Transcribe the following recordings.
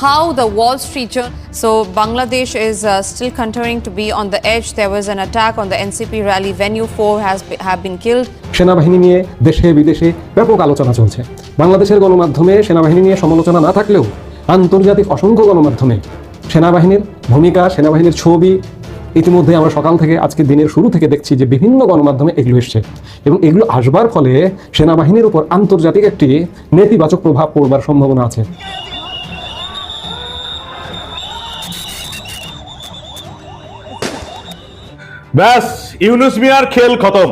how the Wall Street Journal. So Bangladesh is uh, still continuing to be on the edge. There was an attack on the NCP rally venue. Four has be, have been killed. সেনাবাহিনী নিয়ে দেশে বিদেশে ব্যাপক আলোচনা চলছে বাংলাদেশের গণমাধ্যমে সেনাবাহিনী নিয়ে সমালোচনা না থাকলেও আন্তর্জাতিক অসংখ্য গণমাধ্যমে সেনাবাহিনীর ভূমিকা সেনাবাহিনীর ছবি ইতিমধ্যে আমরা সকাল থেকে আজকে দিনের শুরু থেকে দেখছি যে বিভিন্ন গণমাধ্যমে এগুলো এসছে এবং এগুলো আসবার ফলে সেনাবাহিনীর উপর আন্তর্জাতিক একটি নেতিবাচক প্রভাব পড়বার সম্ভাবনা আছে ব্যাস ইউনুস মিয়ার খেল খতম।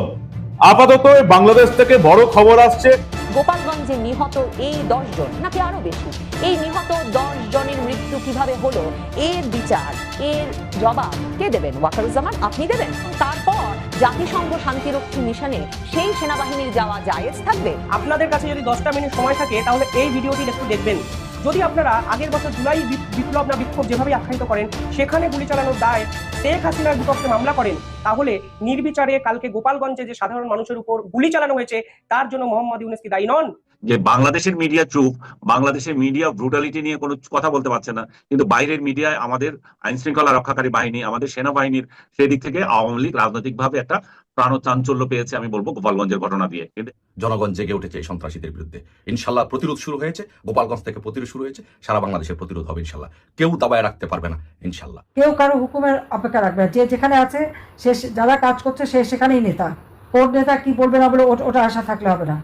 আপাতত বাংলাদেশ থেকে বড় খবর আসছে। গোপালগঞ্জে নিহত এই দশ জন নাকি আরও বেশি? এই নিহত দশ জনের মৃত্যু কীভাবে হলো? এর বিচার এর জবাব কে দেবেন? ওয়াকারুজ্জামান আপনি দেবেন? তারপর জাতিসংঘ শান্তিরক্ষী মিশনে সেই সেনাবাহিনীর যাওয়া জায়েজ থাকবে? আপনাদের কাছে যদি দশটা মিনিট সময় থাকে তাহলে এই ভিডিওটি একটু দেখবেন। যদি আপনারা আগের বছর জুলাই বিপ্লব না বিক্ষোভ যেভাবে আখ্যায়িত করেন, সেখানে গুলি চালানোর দায় শেখ হাসিনার বিপক্ষে মামলা করেন, তাহলে নির্বিচারে কালকে গোপালগঞ্জে যে সাধারণ মানুষের উপর গুলি চালানো হয়েছে, তার জন্য মোহাম্মদ ইউনুস কি দায়ী নন? যে বাংলাদেশের মিডিয়া চুপ বাংলাদেশের মিডিয়া ব্রুটালিটি নিয়ে কোনো কথা বলতে পারছে না। কিন্তু বাইরের মিডিয়ায় আমাদের আইন শৃঙ্খলা রক্ষাকারী বাহিনী আমাদের সেনাবাহিনীর সেদিক থেকে আওয়ামী লীগ রাজনৈতিকভাবে একটা প্রাণ চাঞ্চল্য পেয়েছে আমি বলব গোপালগঞ্জের ঘটনা দিয়ে। কিন্তু জনগণ জেগে উঠেছে এই সন্ত্রাসীদের বিরুদ্ধে। ইনশাল্লাহ প্রতিরোধ শুরু হয়েছে গোপালগঞ্জ থেকে প্রতিরোধ শুরু হয়েছে সারা বাংলাদেশের প্রতিরোধ হবে ইনশাল্লাহ। কেউ দাবায় রাখতে পারবে না ইনশাল্লাহ। কেউ কারও হুকুমের অপেক্ষা রাখবে যে যেখানে আছে সে যারা কাজ করছে সে সেখানেই নেতা। কোন নেতা কি বলবে না বলে ওটা আশা থাকলে হবে না।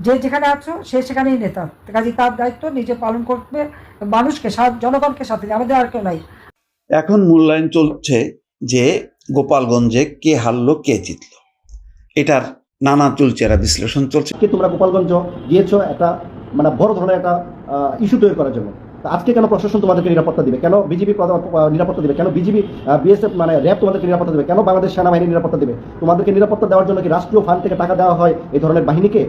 যে যেখানে আছো সে সেখানেই নেতা। কাজে তার দায়িত্ব নিজে পালন করবে মানুষকে সা- জনগণকে সাথে আমাদের আর কেউ নাই। এখন মূল্যায়ন চলছে যে গোপালগঞ্জে কে হারলো কে জিতল। এটার নানা চলছে এরা বিশ্লেষণ চলছে। কি তোমরা গোপালগঞ্জ গিয়েছো একটা মানে বড় ধরনের একটা ইস্যু তৈরি করার জন্য। আজকে কেন প্রশাসন তোমাদেরকে নিরাপত্তা দিবে? কেন বিজেপি নিরাপত্তা দিবে? কেন বিজেপি বিএসএফ মানে র্যাব তোমাদেরকে নিরাপত্তা দিবে? কেন বাংলাদেশ সেনাবাহিনী নিরাপত্তা দিবে? তোমাদেরকে নিরাপত্তা দেওয়ার জন্য কি রাষ্ট্রীয় ফান্ড থেকে টাকা দেওয়া হয় এই ধরনের বাহিনীকে?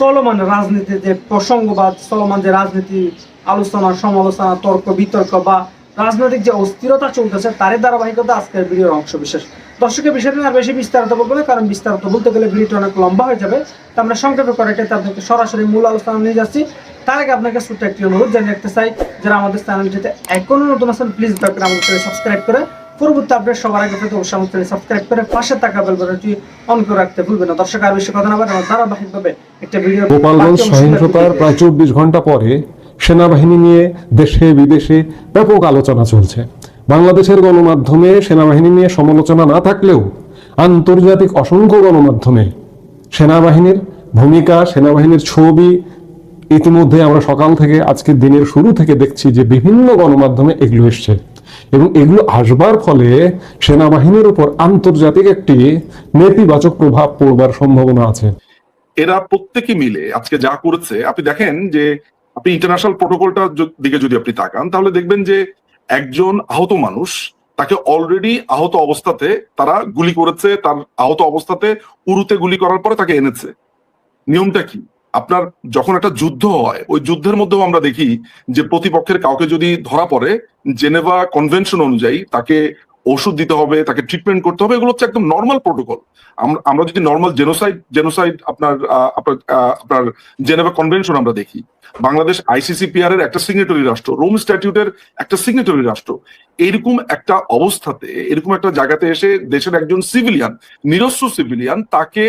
চলমান রাজনীতি যে প্রসঙ্গবাদ, চলমান যে রাজনীতি, আলোচনা, সমালোচনা, তর্ক, বিতর্ক বা রাজনৈতিক যে অস্থিরতা চলতেছে, তারই ধারাবাহিকতা আজকের ভিডিওর অংশ বিশেষ। দর্শকের বিষয়টা আর বেশি বিস্তারিত বলব না, কারণ বিস্তারিত বলতে গেলে ভিডিওটা অনেক লম্বা হয়ে যাবে। তা আমরা সংক্ষেপে করে কেটে আপনাকে সরাসরি মূল আলোচনা নিয়ে যাচ্ছি। তার আগে আপনাকে ছোট্ট একটি অনুরোধ জানিয়ে রাখতে চাই, যারা আমাদের চ্যানেলটিতে এখনও নতুন আছেন প্লিজ দয়া করে আমাদের সাবস্ক্রাইব করে পরবর্তী আপডেট সবার আগে পেতে অবশ্যই আমাদের চ্যানেল সাবস্ক্রাইব করে পাশে থাকা বেল বাটনটি অন করে রাখতে ভুলবেন না। দর্শক আর বেশি কথা না বলে আমরা ধারাবাহিকভাবে একটা ভিডিও গোপালগঞ্জ সহিংসতার প্রায় চব্বিশ ঘণ্টা পরে সেনাবাহিনী নিয়ে দেশে বিদেশে ব্যাপক আলোচনা চলছে। বাংলাদেশের গণমাধ্যমে সেনাবাহিনী নিয়ে সমালোচনা না থাকলেও আন্তর্জাতিক অসংখ্য গণমাধ্যমে সেনাবাহিনীর ভূমিকা সেনাবাহিনীর ছবি ইতিমধ্যে আমরা সকাল থেকে আজকের দিনের শুরু থেকে দেখছি যে বিভিন্ন গণমাধ্যমে এগুলো এসছে। এবং এগুলো আসবার ফলে সেনাবাহিনীর উপর আন্তর্জাতিক একটি নেতিবাচক প্রভাব পড়বার সম্ভাবনা আছে। এরা প্রত্যেকে মিলে আজকে যা করেছে, আপনি দেখেন যে আপনি ইন্টারন্যাশনাল প্রোটোকলটার দিকে যদি আপনি তাকান, তাহলে দেখবেন যে একজন আহত মানুষ, তাকে অলরেডি আহত অবস্থাতে তারা গুলি করেছে, তার আহত অবস্থাতে উরুতে গুলি করার পরে তাকে এনেছে। নিয়মটা কি? আপনার যখন একটা যুদ্ধ হয়, ওই যুদ্ধের মধ্যেও আমরা দেখি যে প্রতিপক্ষের কাউকে যদি ধরা পড়ে, জেনেভা কনভেনশন অনুযায়ী তাকে ওষুধ দিতে হবে, তাকে ট্রিটমেন্ট করতে হবে, এগুলো হচ্ছে একদম নর্মাল প্রোটোকল আমরা যদি নর্মাল জেনোসাইড জেনোসাইড আপনার আপনার জেনেভা কনভেনশন আমরা দেখি। বাংলাদেশ আইসিসিপিআর এর একটা সিগনেটরি রাষ্ট্র রোম স্ট্যাটিউটের একটা সিগনেটরি রাষ্ট্র। এরকম একটা অবস্থাতে, এরকম একটা জায়গাতে এসে দেশের একজন সিভিলিয়ান নিরস্ত্র সিভিলিয়ান তাকে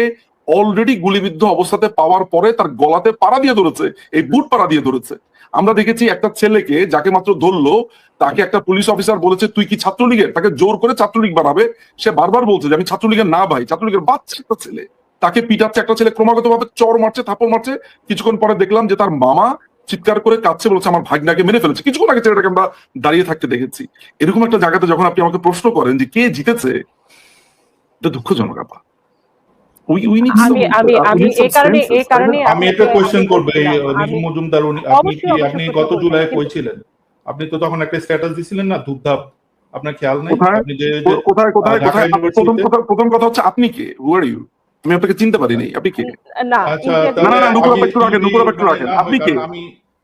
অলরেডি গুলিবিদ্ধ অবস্থাতে পাওয়ার পরে তার গলাতে পাড়া দিয়ে ধরেছে, এই বুট পাড়া দিয়ে ধরেছে। আমরা দেখেছি একটা ছেলেকে যাকে মাত্র ধরলো, তাকে একটা পুলিশ অফিসার বলেছে, তুই কি ছাত্রলীগের? তাকে জোর করে ছাত্রলীগ বানাবে। সে বারবার বলছে যে, আমি ছাত্রলীগের না ভাই, ছাত্রলীগের বাচ্চা একটা ছেলে। তাকে পিটাচ্ছে একটা ছেলে ক্রমাগত ভাবে চর মারছে, থাপড় মারছে। কিছুক্ষণ পরে দেখলাম যে তার মামা চিৎকার করে কাঁদছে বলছে, আমার ভাগনাকে মেরে ফেলেছে। কিছুক্ষণ আগে ছেলেটাকে আমরা দাঁড়িয়ে থাকতে দেখেছি। এরকম একটা জায়গাতে যখন আপনি আমাকে প্রশ্ন করেন যে, কে জিতেছে? এটা দুঃখজনক আপা উই উই নিড আমি আমি আমি এই কারণে এই কারণে আমি একটা কোয়েশ্চেন করব এই মজুমদার উনি- আপনি আপনি গত জুলাই কইছিলেন আপনি তো তখন একটা স্ট্যাটাস দিছিলেন না ধূপধাপ আপনার খেয়াল নেই? কোথায়? আপনি যে যে- কোথায় কোথায় কোথায়? প্রথম কথা প্রথম কথা হচ্ছে আপনি কে? হু আর ইউ আমি আপনাকে চিনতে পারিনি আপনি কে? না আচ্ছা না, না, না, তাহলে নুপুর আমি একটু রাখেন, যদি একটু রাখেন। আপনি কে? আমি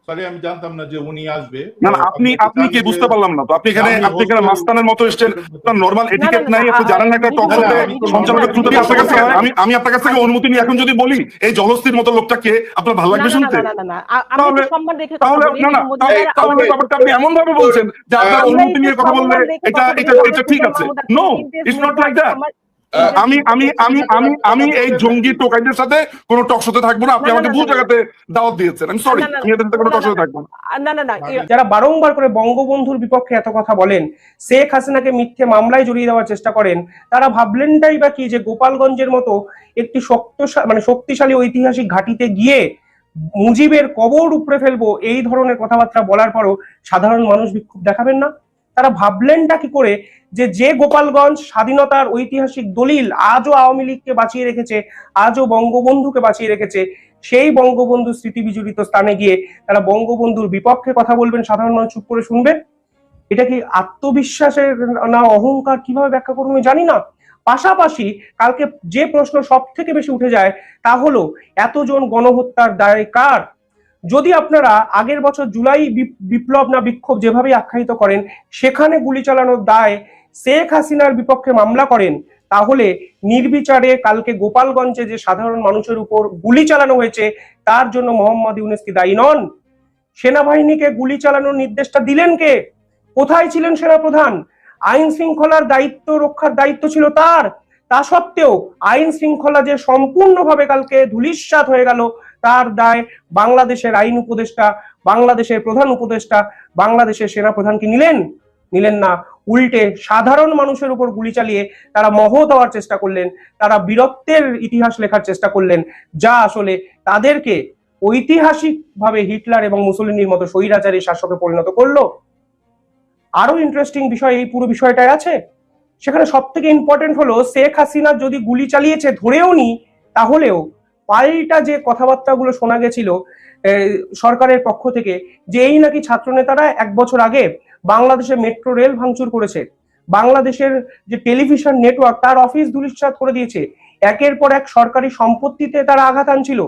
সরি আমি জানতাম না যে উনি আসবে। না আপনি আপনি কে বুঝতে পারলাম না তো? আপনি এখানে আপনি এখানে মাস্তানের মতো এসেছেন। আপনার নর্মাল এটিকেট নাই আপনি জানেন না একটা আ- টক শোতে সঞ্চালকের ত্রুটি আপনার কাছে আমি আমি আপনার কাছ থেকে অনুমতি নিয়ে এখন যদি বলি এই জলস্থির মতো লোকটা কে আপনার ভালো লাগবে শুনতে? না, না, না, না, আ- আমি তাহলে- একটু সম্মান রেখে কথা তাহলে না না তাহলে তাহলে ব্যাপারটা আপনি এমন ভাবে বলছেন যে আপনার অনুমতি নিয়ে কথা বললে এটা এটা এটা ঠিক আছে। No it's not like that আমি আমি আমি আমি আমি এই জঙ্গি টোকাইদের সাথে কোনো টক শোতে থাকব না। আপনি আমাকে ভুল জায়গাতে দাওয়াত দিয়েছেন। আমি সরি আমি এদের সাথে কোনো না, টক শোতে থাকব না। না না না যারা বারংবার করে বঙ্গবন্ধুর বিপক্ষে এত কথা বলেন শেখ হাসিনাকে মিথ্যে মামলায় জড়িয়ে দেওয়ার চেষ্টা করেন তারা ভাবলেনটাই বা কি যে গোপালগঞ্জের মতো একটি শক্ত মানে শক্তিশালী ঐতিহাসিক ঘাটিতে গিয়ে মুজিবের কবর উপড়ে ফেলব এই ধরনের কথাবার্তা বলার পরও সাধারণ মানুষ বিক্ষোভ দেখাবেন না? তারা ভাবলেনটা কি করে যে যে গোপালগঞ্জ স্বাধীনতার ঐতিহাসিক দলিল আজও আওয়ামী লীগকে বাঁচিয়ে রেখেছে, আজও বঙ্গবন্ধুকে বাঁচিয়ে রেখেছে, সেই বঙ্গবন্ধু স্মৃতি বিজড়িত স্থানে গিয়ে তারা বঙ্গবন্ধুর বিপক্ষে কথা বলবেন, সাধারণ মানুষ চুপ করে শুনবে এটা কি আত্মবিশ্বাসের না অহংকার কীভাবে ব্যাখ্যা করব আমি জানি না। পাশাপাশি কালকে যে প্রশ্ন সব থেকে বেশি উঠে যায় তা হলো, এতজন গণহত্যার দায় কার? যদি আপনারা আগের বছর জুলাই বিপ- বিপ্লব না বিক্ষোভ যেভাবে আখ্যায়িত করেন, সেখানে গুলি চালানোর দায় শেখ হাসিনার বিপক্ষে মামলা করেন, তাহলে নির্বিচারে কালকে গোপালগঞ্জে যে সাধারণ মানুষের উপর গুলি চালানো হয়েছে, তার জন্য মোহাম্মদ ইউনেস কি দায়ী নন? সেনাবাহিনীকে গুলি চালানোর নির্দেশটা দিলেন কে? কোথায় ছিলেন সেনাপ্রধান? আইন শৃঙ্খলার দায়িত্ব রক্ষার দায়িত্ব ছিল তার। তা সত্ত্বেও আইন শৃঙ্খলা যে সম্পূর্ণভাবে কালকে ধূলিসাৎ হয়ে গেল তার দায় বাংলাদেশের আইন উপদেষ্টা, বাংলাদেশের প্রধান উপদেষ্টা, বাংলাদেশের সেনাপ্রধান কি নিলেন। নিলেন না, উল্টে সাধারণ মানুষের উপর গুলি চালিয়ে তারা মহৎ হওয়ার চেষ্টা করলেন, তারা বীরত্বের ইতিহাস লেখার চেষ্টা করলেন, যা আসলে তাদেরকে ঐতিহাসিকভাবে হিটলার এবং মুসলিনীর মতো স্বৈরাচারী শাসকে পরিণত করল। আরও ইন্টারেস্টিং বিষয় এই পুরো বিষয়টায় আছে। সেখানে সব থেকে ইম্পর্টেন্ট হলো, শেখ হাসিনা যদি গুলি চালিয়েছে ধরেও নি, তাহলেও পাল্টা যে কথাবার্তাগুলো শোনা গেছিল সরকারের পক্ষ থেকে, যে এই নাকি ছাত্রনেতারা এক বছর আগে বাংলাদেশে মেট্রো রেল ভাঙচুর করেছে, বাংলাদেশের যে টেলিভিশন নেটওয়ার্ক তার অফিস ধূলিসাৎ করে দিয়েছে, একের পর এক সরকারি সম্পত্তিতে তারা আঘাত আনছিল,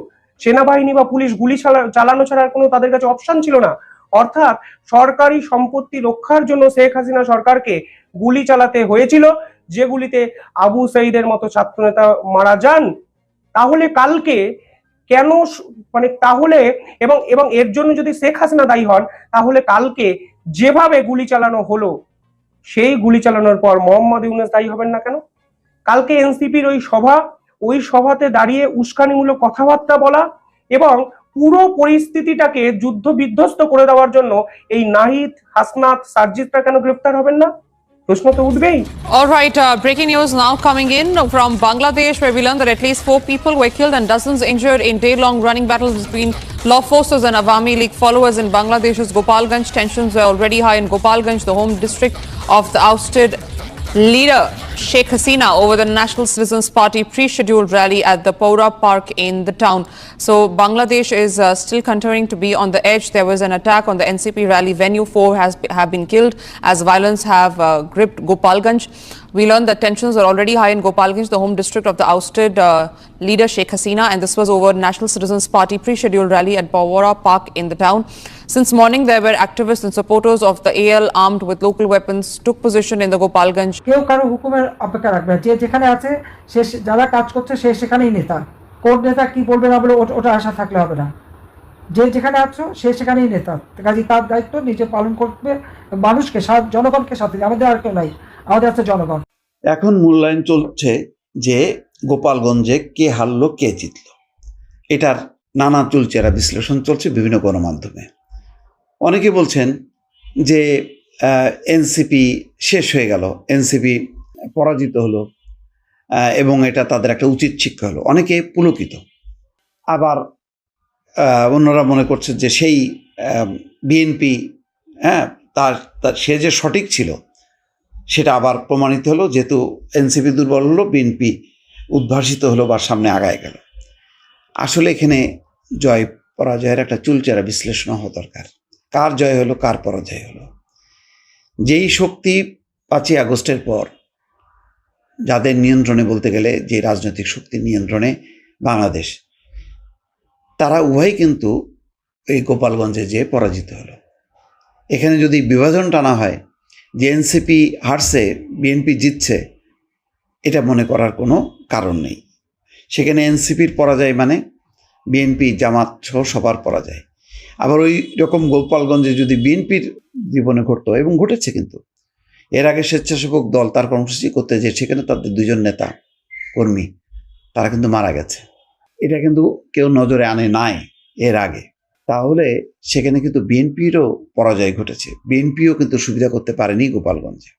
সেনাবাহিনী বা পুলিশ গুলি চালা- চালানো ছাড়া কোনো তাদের কাছে অপশন ছিল না। অর্থাৎ সরকারি সম্পত্তি রক্ষার জন্য শেখ হাসিনা সরকারকে গুলি চালাতে হয়েছিল যেগুলিতে আবু সঈদের মতো ছাত্রনেতা মারা যান। তাহলে কালকে কেন মানে তাহলে এবং এবং এর জন্য যদি শেখ হাসিনা দায়ী হন, তাহলে কালকে যেভাবে গুলি চালানো হলো, সেই গুলি চালানোর পর মোহাম্মদ ইউনুস দায়ী হবেন না কেন? কালকে এনসিপির ওই সভা, ওই সভাতে দাঁড়িয়ে উস্কানিমূলক কথাবার্তা বলা এবং পুরো পরিস্থিতিটাকে যুদ্ধ বিধ্বস্ত করে দেওয়ার জন্য এই নাহিদ, হাসনাত সার্জিতরা কেন গ্রেফতার হবেন না? প্রশ্ন তো উঠবেই All right, uh, breaking news now coming in from Bangladesh, where we learned that at least four people were killed and dozens injured in day-long running battles between law forces and Awami League followers in Bangladesh's Gopalganj. Tensions were already high in Gopalganj, the home district of the ousted leader Sheikh Hasina over the National Citizens Party pre-scheduled rally at the Pora Park in the town. So Bangladesh is uh, still continuing to be on the edge. There was an attack on the NCP rally venue. Four has have been killed as violence have uh, gripped Gopalganj. We learned that tensions are already high in Gopalganj, the home district of the ousted uh, leader Sheikh Hasina, and this was over National Citizens Party pre-scheduled rally at Pawara Park in the town. Since morning, there were activists and supporters of the AL armed with local weapons took position in the Gopalganj কেউ কারো হুকুমের অপেক্ষা রাখবে না। যে যেখানে আছে সে সে- যারা কাজ করছে সে সেখানেই নেতা কোন নেতা কি বলবে না বলে ওটা- ওটা আশা থাকলে হবে না যে যেখানে আছো সে সেখানেই নেতা কাজে তার দায়িত্ব নিজে পালন করবে মানুষকে সা- জনগণকে সাথে নিয়ে। আমাদের আর কেউ নাই আমাদের আছে জনগণ। এখন মূল্যায়ন চলছে যে গোপালগঞ্জে কে হারলো, কে জিতল। এটার নানা চুলচেরা বিশ্লেষণ চলছে বিভিন্ন গণমাধ্যমে। অনেকে বলছেন যে এনসিপি শেষ হয়ে গেল, এনসিপি পরাজিত হলো এবং এটা তাদের একটা উচিত শিক্ষা হলো। অনেকে পুলকিত। আবার অন্যরা মনে করছে যে সেই বিএনপি হ্যাঁ তার তার, সে যে সঠিক ছিল সেটা আবার প্রমাণিত হলো, যেহেতু এনসিপি দুর্বল হলো, বিএনপি উদ্ভাসিত হলো বা সামনে আগায় গেল। আসলে এখানে জয় পরাজয়ের একটা চুলচেরা বিশ্লেষণ হওয়া দরকার। কার জয় হলো, কার পরাজয় হলো? যেই শক্তি পাঁচই আগস্টের পর যাদের নিয়ন্ত্রণে বলতে গেলে যে রাজনৈতিক শক্তির নিয়ন্ত্রণে বাংলাদেশ, তারা উভয় কিন্তু এই গোপালগঞ্জে যে পরাজিত হলো। এখানে যদি বিভাজন টানা হয় যে এনসিপি হারছে বিএনপি জিতছে, এটা মনে করার কোনো কারণ নেই। সেখানে এনসিপির পরাজয় মানে বিএনপি জামাত সহ সবার পরাজয়। আবার ওই রকম গোপালগঞ্জে যদি বিএনপির জীবনে ঘটতো, এবং ঘটেছে কিন্তু, এর আগে স্বেচ্ছাসেবক দল তার কর্মসূচি করতে যে সেখানে তাদের দুজন নেতা কর্মী, তারা কিন্তু মারা গেছে। এটা কিন্তু কেউ নজরে আনে নাই এর আগে। তাহলে সেখানে কিন্তু বিএনপিরও পরাজয় ঘটেছে। বিএনপিও কিন্তু সুবিধা করতে পারেনি গোপালগঞ্জে।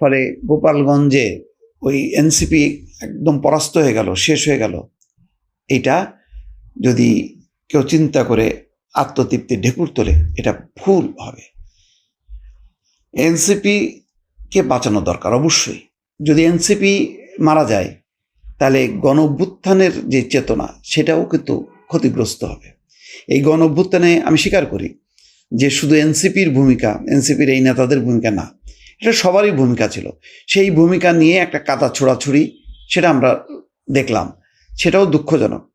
ফলে গোপালগঞ্জে ওই এনসিপি একদম পরাস্ত হয়ে গেল, শেষ হয়ে গেল। এটা যদি কেউ চিন্তা করে আত্মতৃপ্তি ঢেকুর তোলে, এটা ভুল হবে। এনসিপিকে বাঁচানো দরকার অবশ্যই। যদি এনসিপি মারা যায়, তাহলে গণভ্যুত্থানের যে চেতনা, সেটাও কিন্তু ক্ষতিগ্রস্ত হবে। এই গণ অভ্যুত্থানে আমি স্বীকার করি যে শুধু এনসিপির ভূমিকা, এনসিপির এই নেতাদের ভূমিকা না, এটা সবারই ভূমিকা ছিল। সেই ভূমিকা নিয়ে একটা কাদা ছোড়াছুড়ি সেটা আমরা দেখলাম। সেটাও দুঃখজনক।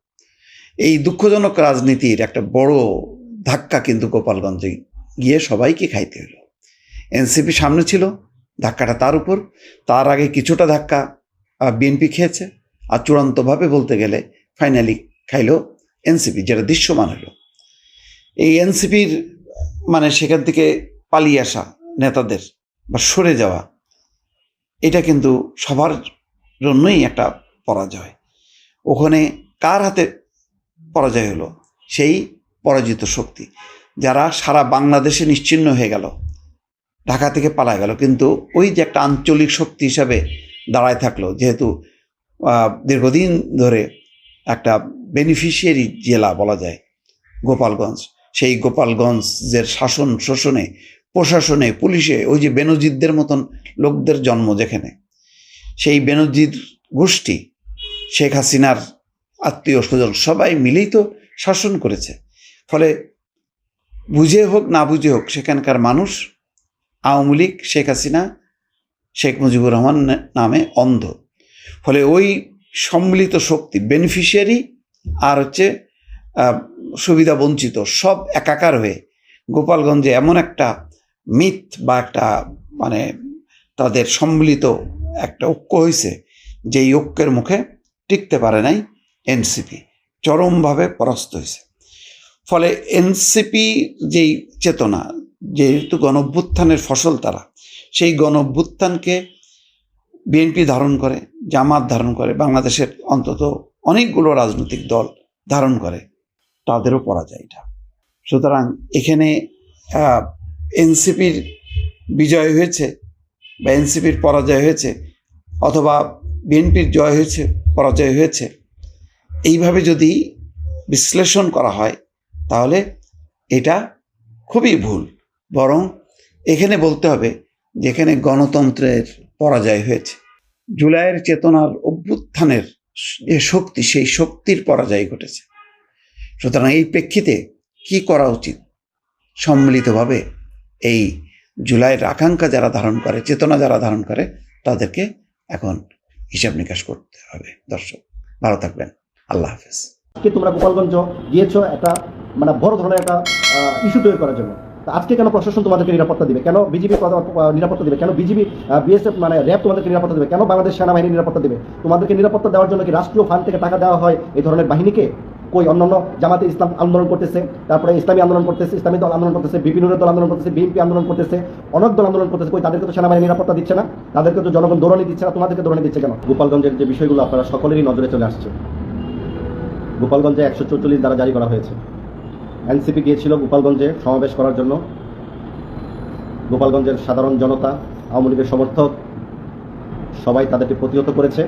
এই দুঃখজনক রাজনীতির একটা বড় ধাক্কা কিন্তু গোপালগঞ্জে গিয়ে সবাইকে খাইতে হলো। এনসিপি সামনে ছিল, ধাক্কাটা তার উপর। তার আগে কিছুটা ধাক্কা বিএনপি খেয়েছে। আর চূড়ান্তভাবে বলতে গেলে ফাইনালি খাইলো এনসিপি, যেটা দৃশ্যমান হলো। এই এনসিপির মানে সেখান থেকে পালিয়ে আসা নেতাদের বা সরে যাওয়া, এটা কিন্তু সবার জন্যই একটা পরাজয়। ওখানে কার হাতে পরাজয় হলো? সেই পরাজিত শক্তি, যারা সারা বাংলাদেশে নিশ্চিহ্ন হয়ে গেল, ঢাকা থেকে পালা গেল। কিন্তু ওই যে একটা আঞ্চলিক শক্তি হিসাবে দাঁড়ায় থাকল, যেহেতু দীর্ঘদিন ধরে একটা বেনিফিশিয়ারি জেলা বলা যায়, গোপালগঞ্জ। সেই গোপালগঞ্জের শাসন শোষণে, প্রশাসনে, পুলিশে, ওই যে বেনজিদদের মতন লোকদের জন্ম যেখানে, সেই বেনজিদ গোষ্ঠী, শেখ হাসিনার আত্মীয় স্বজন সবাই মিলেই তো শাসন করেছে। ফলে বুঝে হোক, না বুঝে হোক, সেখানকার মানুষ, আওয়ামী লীগ, শেখ হাসিনা, শেখ মুজিবুর রহমান নামে অন্ধ। ফলে ওই সম্মিলিত শক্তি বেনিফিশিয়ারি আর হচ্ছে সুবিধা বঞ্চিত, সব একাকার হয়ে গোপালগঞ্জে এমন একটা মিথ বা একটা মানে তাদের সম্মিলিত একটা ঐক্য হয়েছে যে এই ঐক্যের মুখে টিকতে পারে নাই এনসিপি, চরমভাবে পরাস্ত হয়েছে ফলে এনসিপি যেই চেতনা, যেহেতু গণভ্যুত্থানের ফসল তারা, সেই গণভ্যুত্থানকে বিএনপি ধারণ করে জামাত ধারণ করে, বাংলাদেশের অন্তত অনেকগুলো রাজনৈতিক দল ধারণ করে, তাদেরও পরাজয় এটা। সুতরাং এখানে এনসিপির বিজয় হয়েছে বা এনসিপির পরাজয় হয়েছে অথবা বিএনপির জয় হয়েছে, পরাজয় হয়েছে, এইভাবে যদি বিশ্লেষণ করা হয়, তাহলে এটা খুবই ভুল। বরং এখানে বলতে হবে যেখানে গণতন্ত্রের পরাজয় হয়েছে। জুলাইয়ের চেতনার অভ্যুত্থানের যে শক্তি, সেই শক্তির পরাজয় ঘটেছে। সুতরাং এই প্রেক্ষিতে কি করা উচিত? সম্মিলিতভাবে এই জুলাইয়ের আকাঙ্ক্ষা যারা ধারণ করে, চেতনা যারা ধারণ করে, তাদেরকে এখন হিসাব নিকাশ করতে হবে। দর্শক, ভালো থাকবেন। আল্লাহ হাফেজ। তোমরা গোপালগঞ্জ গিয়েছো, একটা মানে বড় ধরনের একটা ইস্যু তৈরি করার জন্য। আজকে কেন প্রশাসন তোমাদেরকে নিরাপত্তা দিবে? কেন বিজিবি নিরাপত্তা দিবে? কেন বিজিবি বিএসএফ মানে র্যাব তোমাদেরকে নিরাপত্তা দিবে? কেন বাংলাদেশ সেনাবাহিনী নিরাপত্তা দিবে? তোমাদেরকে নিরাপত্তা দেওয়ার জন্য কি রাষ্ট্রীয় ফান্ড থেকে টাকা দেওয়া হয় এই ধরনের বাহিনীকে? কই অন্যান্য জামাতে ইসলাম আন্দোলন করতেছে, তারপরে ইসলামী আন্দোলন করতেছে, ইসলামী দল আন্দোলন করতেছে বিপিন দল আন্দোলন করতেছে, বিএনপি আন্দোলন করতেছে, অনেক দল আন্দোলন করতেছে, কই তাদেরকে তো সেনাবাহিনী নিরাপত্তা দিচ্ছে না? তাদেরকে তো জনগণ দৌড়ানি দিচ্ছে না, তোমাদেরকে দৌড়ানি দিচ্ছে কেন? গোপালগঞ্জের যে বিষয়গুলো আপনারা সকলেরই নজরে চলে আসছে। গোপালগঞ্জে একশো চৌচল্লিশ দ্বারা জারি করা হয়েছে। এনসিপি গিয়েছিল গোপালগঞ্জে সমাবেশ করার জন্য। গোপালগঞ্জের সাধারণ জনতা, আওয়ামী লীগের সমর্থক, সবাই তাদেরকে প্রতিহত করেছে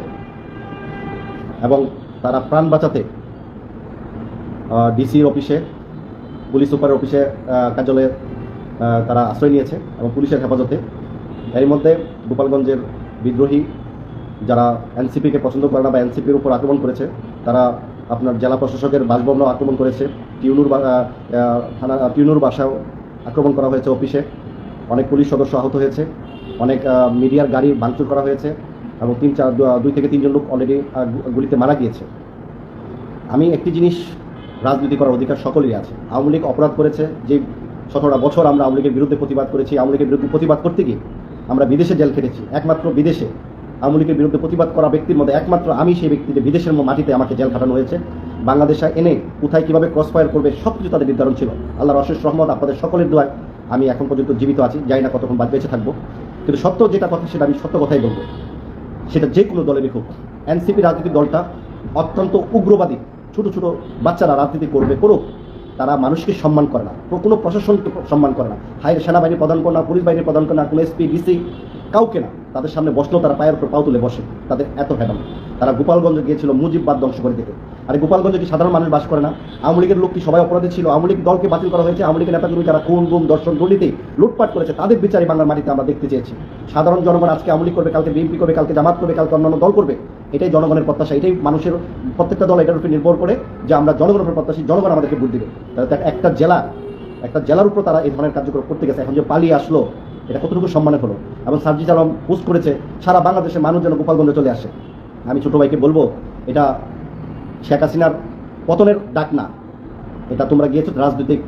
এবং তারা প্রাণ বাঁচাতে ডিসি অফিসে, পুলিশ সুপার অফিসে কার্যালয়ে তারা আশ্রয় নিয়েছে এবং পুলিশের হেফাজতে। এর মধ্যে গোপালগঞ্জের বিদ্রোহী যারা এনসিপিকে পছন্দ করে না বা এনসিপির উপর আক্রমণ করেছে, তারা আপনার জেলা প্রশাসকের বাসভবনও আক্রমণ করেছে। টিউনুর থানা টিউনুর বাসাও আক্রমণ করা হয়েছে অফিসে। অনেক পুলিশ সদস্য আহত হয়েছে। অনেক মিডিয়ার গাড়ি ভাঙচুর করা হয়েছে এবং তিন চার দুই থেকে তিনজন লোক অলরেডি গুলিতে মারা গিয়েছে। আমি একটি জিনিস রাজনীতি করার অধিকার সকলেরই আছে। আওয়ামী লীগ অপরাধ করেছে। যে সতেরোটা বছর আমরা আওয়ামী লীগের বিরুদ্ধে প্রতিবাদ করেছি, আওয়ামী লীগের বিরুদ্ধে প্রতিবাদ করতে গিয়ে আমরা বিদেশে জেল খেটেছি। একমাত্র বিদেশে আওয়ামী লীগের বিরুদ্ধে প্রতিবাদ করা ব্যক্তির মধ্যে একমাত্র আমি সেই ব্যক্তি যে বিদেশের মাটিতে আমাকে জেল খাটানো হয়েছে। বাংলাদেশে এনে কোথায় কীভাবে ক্রস ফায়ার করবে সব কিছু তাদের নির্ধারণ ছিল। আল্লাহর অশেষ রহমত, আপনাদের সকলের দোয়ায় আমি এখন পর্যন্ত জীবিত আছি, জানি না কতক্ষণ বাদ বেঁচে থাকব। কিন্তু সত্য যেটা কথা, সেটা আমি সত্য কথাই বলব। সেটা যে কোনো দলেরই হোক এনসিপি রাজনীতির দলটা অত্যন্ত উগ্রবাদী। ছোট ছোট বাচ্চারা রাজনীতি করবে, করুক। তারা মানুষকে সম্মান করে না। কোনো প্রশাসনকে সম্মান করে না। হাই সেনাবাহিনী প্রদান করে না, পুলিশ বাহিনী প্রদান করে না, কোনো এসপি, ডিসি কাউকে না, তাদের সামনে বসলেও তারা পায়ের উপর পাও তুলে বসে, তাদের এত হেডম তারা গোপালগঞ্জে গিয়েছিল মুজিববাদ ধ্বংস করে দিতে। আর গোপালগঞ্জে কি সাধারণ মানুষ বাস করে না? আওয়ামী লীগের লোক কি সবাই অপরাধী ছিল? আওয়ামী লীগ দলকে বাতিল করা হয়েছে? আওয়ামী লীগের নেতাকর্মী যারা খুন, গুম দর্শন দুর্নীতি, লুটপাট করেছে, তাদের বিচারে বাংলার মাটিতে আমরা দেখতে চেয়েছি। সাধারণ জনগণ আজকে আওয়ামী লীগ করবে, কালকে বিএনপি করবে, কালকে জামাত করবে, কালকে অন্যান্য দল করবে। এটাই জনগণের প্রত্যাশা, এটাই মানুষের, প্রত্যেকটা দল এটার উপর নির্ভর করে যে আমরা জনগণের প্রত্যাশী, জনগণ আমাদেরকে ভোট দিবে। একটা জেলা একটা জেলার উপর তারা এই ধরনের কার্যক্রম করতে গেছে। এখন যে পালিয়ে আসলো, এটা কতটুকু সম্মানের হলো? এবং সার্জিজ আলম পোস্ট করেছে, সারা বাংলাদেশের মানুষ যেন গোপালগঞ্জে চলে আসে। আমি ছোট ভাইকে বলব, এটা শেখ হাসিনার পতনের ডাক না। এটা তোমরা গিয়েছো, রাজনৈতিক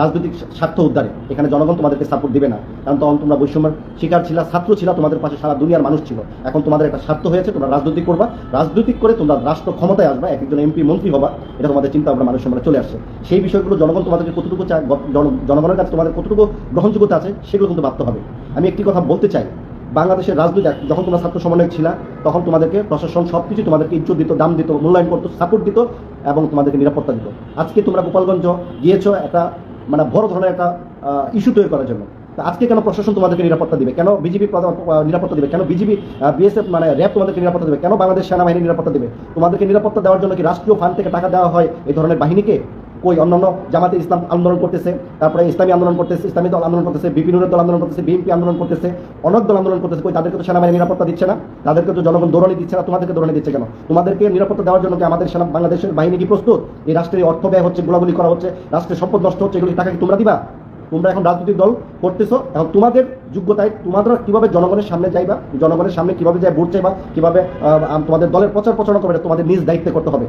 রাজনৈতিক স্বার্থ উদ্ধারে। এখানে জনগণ তোমাদেরকে সাপোর্ট দিবে না। কারণ তখন তোমরা বৈষম্যের শিকার ছিল, ছাত্র ছিল, তোমাদের পাশে সারা দুনিয়ার মানুষ ছিল। এখন তোমাদের একটা স্বার্থ হয়েছে তোমরা রাজনৈতিক করবা। রাজনৈতিক করে তোমরা রাষ্ট্র ক্ষমতায় আসবা এক একজন এমপি মন্ত্রী হবা, এটা তোমাদের চিন্তা ভাবনা মানুষের সামনে চলে আসছে। সেই বিষয়গুলো জনগণ তোমাদেরকে কতটুকু জনগণের কাছে তোমাদের কতটুকু গ্রহণযোগ্যতা আছে, সেগুলো কিন্তু ভাবতে হবে। আমি একটি কথা বলতে চাই। বাংলাদেশের রাজনীতি, যখন তোমরা ছাত্র সমন্বয় ছিল, তখন তোমাদেরকে প্রশাসন সব কিছু তোমাদেরকে ইজ্জত দিত, দাম দিত, মূল্যায়ন করতো সাপোর্ট দিত এবং তোমাদেরকে নিরাপত্তা দিত। আজকে তোমরা গোপালগঞ্জ গিয়েছো, একটা মানে বড় ধরনের একটা ইস্যু তৈরি করার জন্য। আজকে কেন প্রশাসন তোমাদেরকে নিরাপত্তা দিবে? কেন বিজেপি নিরাপত্তা দিবে? কেন বিজেপি বিএসএফ মানে র্যাব তোমাদেরকে নিরাপত্তা দিবে? কেন বাংলাদেশ সেনাবাহিনী নিরাপত্তা দিবে? তোমাদেরকে নিরাপত্তা দেওয়ার জন্য কি রাষ্ট্রীয় ফান্ড থেকে টাকা দেওয়া হয় এই ধরনের বাহিনীকে? কই অন্যান্য জামাতে ইসলাম আন্দোলন করতেছে, তারপরে ইসলামী আন্দোলন করতেছে, ইসলামী দল আন্দোলন করতেছে বিপিনুরের দল আন্দোলন করতেছে, বিএনপি আন্দোলন করতেছে, অনেক দল আন্দোলন করতেছে, কই তাদেরকে তো সেনাবাহিনী নিরাপত্তা দিচ্ছে না, তাদেরকে তো জনগণ দৌড়ানি দিচ্ছে না, তোমাদেরকে দৌড়ানি দিচ্ছে কেন? তোমাদেরকে নিরাপত্তা দেওয়ার জন্য কি আমাদের সেনা, বাংলাদেশের বাহিনী কি প্রস্তুত? এই রাষ্ট্রের অর্থ ব্যয় হচ্ছে, গোলাগুলি করা হচ্ছে, রাষ্ট্রের সম্পদ নষ্ট হচ্ছে, এগুলি টাকা কি তোমরা দিবা? তোমরা এখন রাজনৈতিক দল করতেছো, এখন তোমাদের যোগ্যতায় তোমাদের কীভাবে জনগণের সামনে যাইবা, জনগণের সামনে কীভাবে যাই ভোট চাইবা, কীভাবে তোমাদের দলের প্রচার প্রচারণা করবে তোমাদের নিজ দায়িত্বে করতে হবে।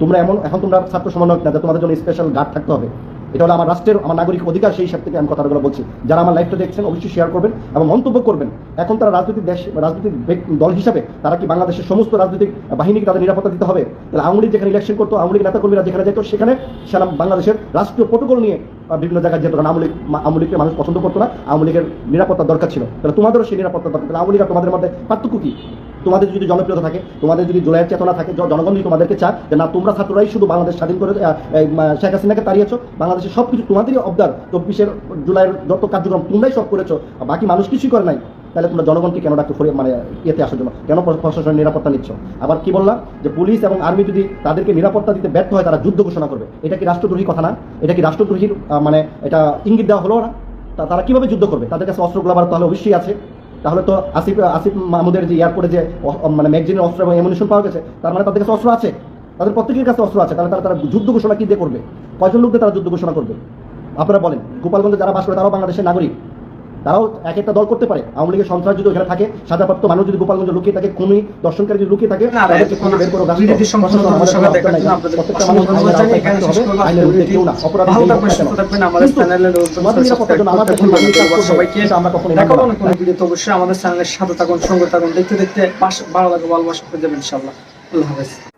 তোমরা এমন, এখন তোমরা ছাত্র সমন্বয়ক না যে তোমাদের জন্য স্পেশাল গার্ড থাকতে হবে। এটা হলো আমার রাষ্ট্রের, আমার নাগরিক অধিকার, সেই হিসাব থেকে আমি কথাগুলো বলছি। যারা আমার লাইফটা দেখছেন, অবশ্যই শেয়ার করবেন এবং মন্তব্য করবেন। এখন তারা রাজনৈতিক দেশ, রাজনৈতিক দল হিসাবে তারা কি বাংলাদেশের সমস্ত রাজনৈতিক বাহিনীকে তাদের নিরাপত্তা দিতে হবে? তাহলে আওয়ামী যেখানে ইলেকশন করতো, আওয়ামী লীগ নেতাকর্মীরা যেখানে যেত সেখানে সেনা বাংলাদেশের রাষ্ট্রীয় প্রোটোকল নিয়ে বিভিন্ন জায়গায় যেত। কারণ আওয়ামী লীগ আওয়ামী লীগকে মানুষ পছন্দ করতো না। আওয়ামী লীগের নিরাপত্তা দরকার ছিল। তাহলে তোমাদেরও সেই নিরাপত্তা দরকার। তাহলে আওয়ামী লীগ তোমাদের মধ্যে পার্থক্য কি? তোমাদের যদি জনপ্রিয়তা থাকে, তোমাদের যদি জোলাইয়ের চেতনা থাকে জনগণ যদি তোমাদেরকে চায়, যে না, তোমরা ছাত্ররাই শুধু বাংলাদেশ স্বাধীন করে শেখ হাসিনাকে তাড়িয়েছো, বাংলাদেশের সব কিছু তোমাদেরই অবদার চব্বিশের জুলাইয়ের যত কার্যক্রম তোমরাই সব করেছ বাকি মানুষ কিছুই করে নাই, তাহলে তোমরা জনগণকে কেন ডাকতে ফরিয়ে মানে ইয়েতে আসার জন্য? কেন প্রশাসনের নিরাপত্তা নিচ্ছ? আবার কি বললাম? যে পুলিশ এবং আর্মি যদি তাদেরকে নিরাপত্তা দিতে ব্যর্থ হয়, তারা যুদ্ধ ঘোষণা করবে। এটা কি রাষ্ট্রদ্রোহী কথা না? এটা কি রাষ্ট্রদ্রোহীর মানে এটা ইঙ্গিত দেওয়া হলো না তারা কীভাবে যুদ্ধ করবে? তাদের কাছে অস্ত্রগুলো আবার তাহলে অবশ্যই আছে। তাহলে তো আসিফ আসিফ মাহমুদের যে এয়ারপোর্টে যে মানে ম্যাগজিনের অস্ত্র এবং এমনিশন পাওয়া গেছে, তার মানে তাদের কাছে অস্ত্র আছে। তাদের প্রত্যেকের কাছে অস্ত্র আছে, তাহলে তারা তারা যুদ্ধ ঘোষণা কি দিয়ে করবে? কয়জন লোকদের তারা যুদ্ধ ঘোষণা করবে? আপনারা বলেন, গোপালগঞ্জে যারা বাস করে তারাও বাংলাদেশের নাগরিক। তারাও এক একটা দল করতে পারে। আওয়ামী লীগের সন্ত্রাস যদি ওখানে থাকে সাজাপ্রাপ্ত মানুষ যদি গোপালগঞ্জে লুকিয়ে থাকে খুনি দর্শনকারী যদি লুকিয়ে থাকে আমাদের চ্যানেলের সাথে থাকুন সঙ্গে থাকুন দেখতে দেখতে ভালো লাগবে ভালোবাসা করে দেবেন ইনশাল্লাহ আল্লাহ হাফেজ।